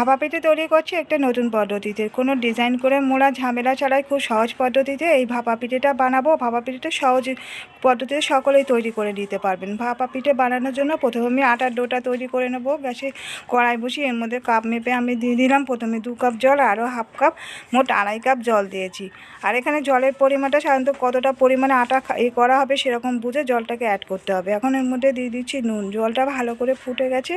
ভাপা পিঠে তৈরি করছি একটা নতুন পদ্ধতিতে। কোনো ডিজাইন করে মোড়া ঝামেলা ছাড়াই খুব সহজ পদ্ধতিতে এই ভাপা পিঠেটা বানাবো। ভাপা পিঠেটা সহজ পদ্ধতিতে সকলেই তৈরি করে নিতে পারবেন। ভাপা পিঠে বানানোর জন্য প্রথমে আমি আটার ডোটা তৈরি করে নেব। গ্যাসে কড়াই বসিয়ে এর মধ্যে কাপ মেপে আমি দিয়ে দিলাম। প্রথমে দু কাপ জল, আরও হাফ কাপ, মোট আড়াই কাপ জল দিয়েছি। আর এখানে জলের পরিমাণটা সাধারণত কতটা পরিমাণে আটা এ করা হবে সেরকম বুঝে জলটাকে অ্যাড করতে হবে। এখন এর মধ্যে দিয়ে দিচ্ছি নুন। জলটা ভালো করে ফুটে গেছে।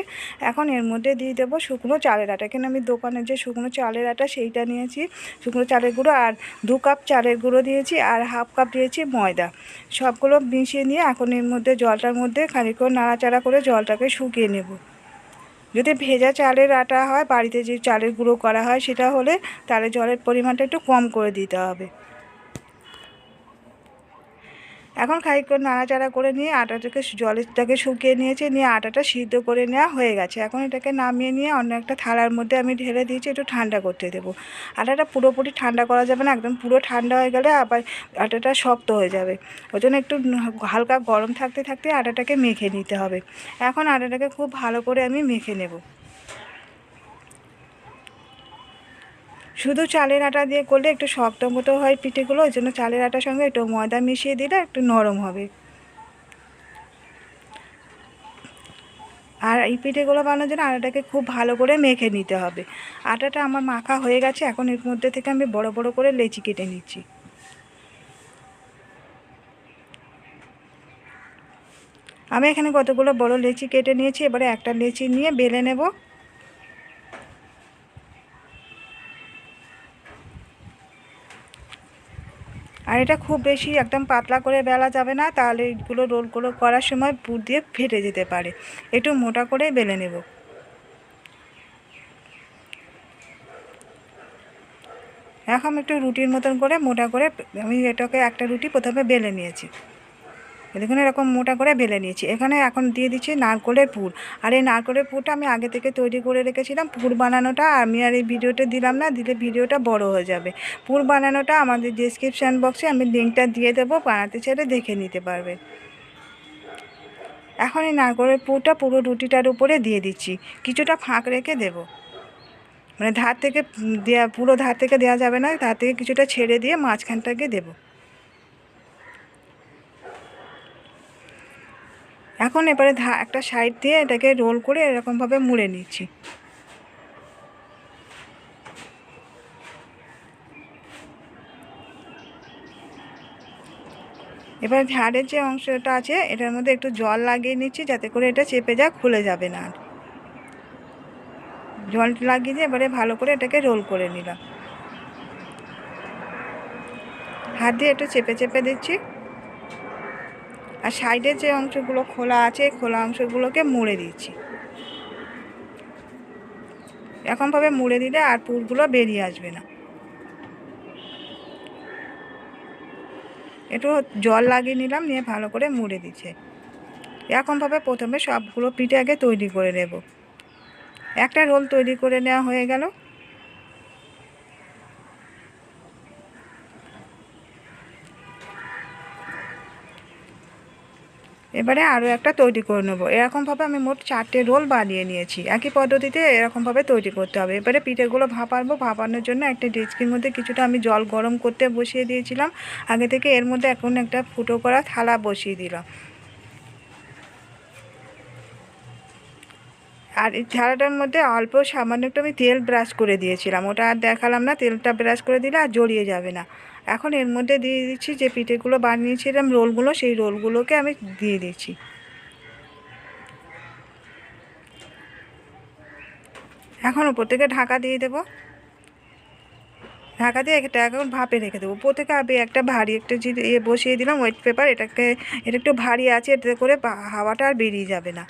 এখন এর মধ্যে দিয়ে দেবো শুকনো চালের আটা। এখানে আমি দোকানে যে শুকনো চালের আটা সেইটা নিয়েছি, শুকনো চালের গুঁড়ো আর দু কাপ চালের গুঁড়ো দিয়েছি আর হাফ কাপ দিয়েছি ময়দা। সবগুলো মিশিয়ে নিয়ে এখন এর মধ্যে জলটার মধ্যে খানিকক্ষণ নাড়াচাড়া করে জলটাকে শুকিয়ে নেব। যদি ভেজা চালের আটা হয়, বাড়িতে যে চালের গুঁড়ো করা হয় সেটা হলে তাহলে জলের পরিমাণটা একটু কম করে দিতে হবে। এখন খানিকক্ষণ নাড়াচাড়া করে নিয়ে আটাটাকে জলটাকে শুকিয়ে নিয়েছি, নিয়ে আটাটা সিদ্ধ করে নেওয়া হয়ে গেছে। এখন এটাকে নামিয়ে নিয়ে অন্য একটা থালার মধ্যে আমি ঢেলে দিয়েছি, একটু ঠান্ডা করতে দেবো। আটাটা পুরোপুরি ঠান্ডা করা যাবে না, একদম পুরো ঠান্ডা হয়ে গেলে আবার আটাটা শক্ত হয়ে যাবে। ওই জন্য একটু হালকা গরম থাকতে থাকতে আটাটাকে মেখে নিতে হবে। এখন আটাটাকে খুব ভালো করে আমি মেখে নেব। শুধু চালের আটা দিয়ে করলে একটু শক্ত মতো হয় পিঠেগুলো, ওই জন্য চালের আটার সঙ্গে একটু ময়দা মিশিয়ে দিলে একটু নরম হবে। আর এই পিঠেগুলো বানানোর জন্য আটাটাকে খুব ভালো করে মেখে নিতে হবে। আটাটা আমার মাখা হয়ে গেছে, এখন এর মধ্যে থেকে আমি বড় বড় করে লেচি কেটে নিচ্ছি। আমি এখানে কতগুলো বড় লেচি কেটে নিয়েছি, এবারে একটা লেচি নিয়ে বেলে নেব। আর এটা খুব বেশি একদম পাতলা করে বেলা যাবে না, তাহলে এইগুলো রোলগুলো করার সময় পুর দিয়ে ফেটে যেতে পারে। একটু মোটা করে বেলে নেব। এখন একটু রুটির মতন করে মোটা করে আমি এটাকে একটা রুটি প্রথমে বেলে নিয়েছি। দেখুন এরকম মোটা করে বেলে নিয়েছি। এখানে এখন দিয়ে দিচ্ছি নারকলের পুর। আর এই নারকলের পুরটা আমি আগে থেকে তৈরি করে রেখেছিলাম। পুর বানানোটা আমি আর এই ভিডিওটা দিলাম না, দিলে ভিডিওটা বড় হয়ে যাবে। পুর বানানোটা আমাদের ডিসক্রিপশান বক্সে আমি লিঙ্কটা দিয়ে দেবো, বানাতে চাইলে দেখে নিতে পারবে। এখন এই নারকলের পুরটা পুরো রুটিটার উপরে দিয়ে দিচ্ছি। কিছুটা ফাঁক রেখে দেব। মানে ধার থেকে দেওয়া পুরো ধার থেকে দেওয়া যাবে না, ধার থেকে কিছুটা ছেড়ে দিয়ে মাঝখানটাকে দেবো। এখন এবারে একটা সাইড দিয়ে এটাকে রোল করে এরকমভাবে মুড়ে নিচ্ছি। এবার ঝাড়ের যে অংশটা আছে, এটার মধ্যে একটু জল লাগিয়ে নিচ্ছি, যাতে করে এটা চেপে যা খুলে যাবে না জল লাগিয়ে দিয়ে এবারে ভালো করে এটাকে রোল করে নিলাম। হাত দিয়ে একটু চেপে চেপে দিচ্ছি। আর সাইডের যে অংশগুলো খোলা আছে, খোলা অংশগুলোকে মুড়ে দিচ্ছি। এরকমভাবে মুড়ে দিলে আর পুরগুলো বেরিয়ে আসবে না। একটু জল লাগিয়ে নিলাম, নিয়ে ভালো করে মুড়ে দিচ্ছে। এরকমভাবে প্রথমে সবগুলো পিঠে আগে তৈরি করে নেব। একটা রোল তৈরি করে নেওয়া হয়ে গেল। এবারে আরও একটা তৈরি করে নেব। এরকমভাবে আমি মোট চারটে রোল বানিয়ে নিয়েছি। একই পদ্ধতিতে এরকমভাবে তৈরি করতে হবে। এবারে পিঠেগুলো ভাপাবো। ভাপানোর জন্য একটা ডেচকির মধ্যে কিছুটা আমি জল গরম করতে বসিয়ে দিয়েছিলাম। আগে থেকে এর মধ্যে এখন একটা ফুটো করা থালা বসিয়ে দিলাম। আর এই থালাটার মধ্যে অল্প সামান্য একটু আমি তেল ব্রাশ করে দিয়েছিলাম। ওটা আর দেখালাম না। তেলটা ব্রাশ করে দিলে আর জড়িয়ে যাবে না। এখন এর মধ্যে দিয়ে দিচ্ছি যে পিঠেগুলো বানিয়েছিলাম, রোলগুলো, সেই রোলগুলোকে আমি দিয়ে দিচ্ছি। এখন উপর থেকে ঢাকা দিয়ে দেবো। ঢাকা দিয়ে একটা এখন ভাপে রেখে দেবো। উপর থেকে আমি একটা ভারী একটা ইয়ে বসিয়ে দিলাম ওয়েট পেপার এটাকে, এটা একটু ভারী আছে, এটাতে করে হাওয়াটা আর বেরিয়ে যাবে না।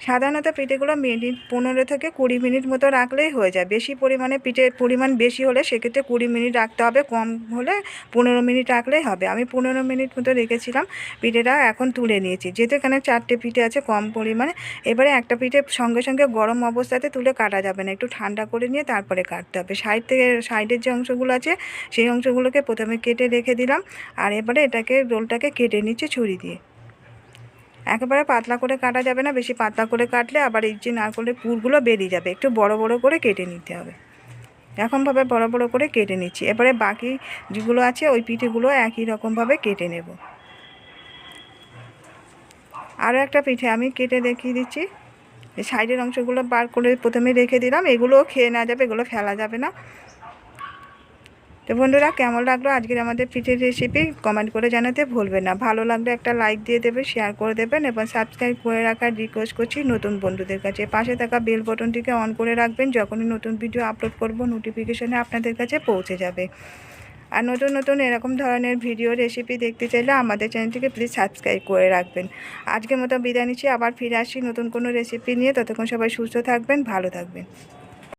সাধারণত পিঠেগুলো মিনিট পনেরো থেকে কুড়ি মিনিট মতো রাখলেই হয়ে যায়। বেশি পরিমাণে পিঠের পরিমাণ বেশি হলে সেক্ষেত্রে কুড়ি মিনিট রাখতে হবে, কম হলে পনেরো মিনিট রাখলেই হবে। আমি পনেরো মিনিট মতো রেখেছিলাম, পিঠেটা এখন তুলে নিয়েছি। যেহেতু এখানে চারটে পিঠে আছে কম পরিমাণে, এবারে একটা পিঠে সঙ্গে সঙ্গে গরম অবস্থাতে তুলে কাটা যাবে না। একটু ঠান্ডা করে নিয়ে তারপরে কাটতে হবে। সাইড থেকে, সাইডের যে অংশগুলো আছে, সেই অংশগুলোকে প্রথমে কেটে রেখে দিলাম। আর এবারে এটাকে, রোলটাকে কেটে নিচ্ছে ছুরি দিয়ে। একেবারে পাতলা করে কাটা যাবে না, বেশি পাতলা করে কাটলে আবার এই যে নারকলের পুরগুলো বেরিয়ে যাবে। একটু বড় বড় করে কেটে নিতে হবে। এরকমভাবে বড় বড় করে কেটে নিচ্ছি। এবারে বাকি যেগুলো আছে, ওই পিঠেগুলো একই রকমভাবে কেটে নেব। আরও একটা পিঠে আমি কেটে দেখিয়ে দিচ্ছি। সাইডের অংশগুলো বার করে প্রথমে রেখে দিলাম। এগুলোও খেয়ে নেওয়া যাবে, এগুলো ফেলা যাবে না। তো বন্ধুরা, কেমন লাগল আজকের আমাদের পিঠের রেসিপি কমেন্ট করে জানাতে ভুলবেন না। ভালো লাগলে একটা লাইক দিয়ে দেবে শেয়ার করে দেবেন এবং সাবস্ক্রাইব করে রাখার রিকোয়েস্ট করছি নতুন বন্ধুদের কাছে। পাশে থাকা বেল বটনটিকে অন করে রাখবেন, যখনই নতুন ভিডিও আপলোড করব নোটিফিকেশনে আপনাদের কাছে পৌঁছে যাবে। আর নতুন নতুন এরকম ধরনের ভিডিও রেসিপি দেখতে চাইলে আমাদের চ্যানেলটিকে প্লিজ সাবস্ক্রাইব করে রাখবেন। আজকের মতো বিদায় নিচ্ছি, আবার ফিরে আসি নতুন কোনো রেসিপি নিয়ে। ততক্ষণ সবাই সুস্থ থাকবেন, ভালো থাকবেন।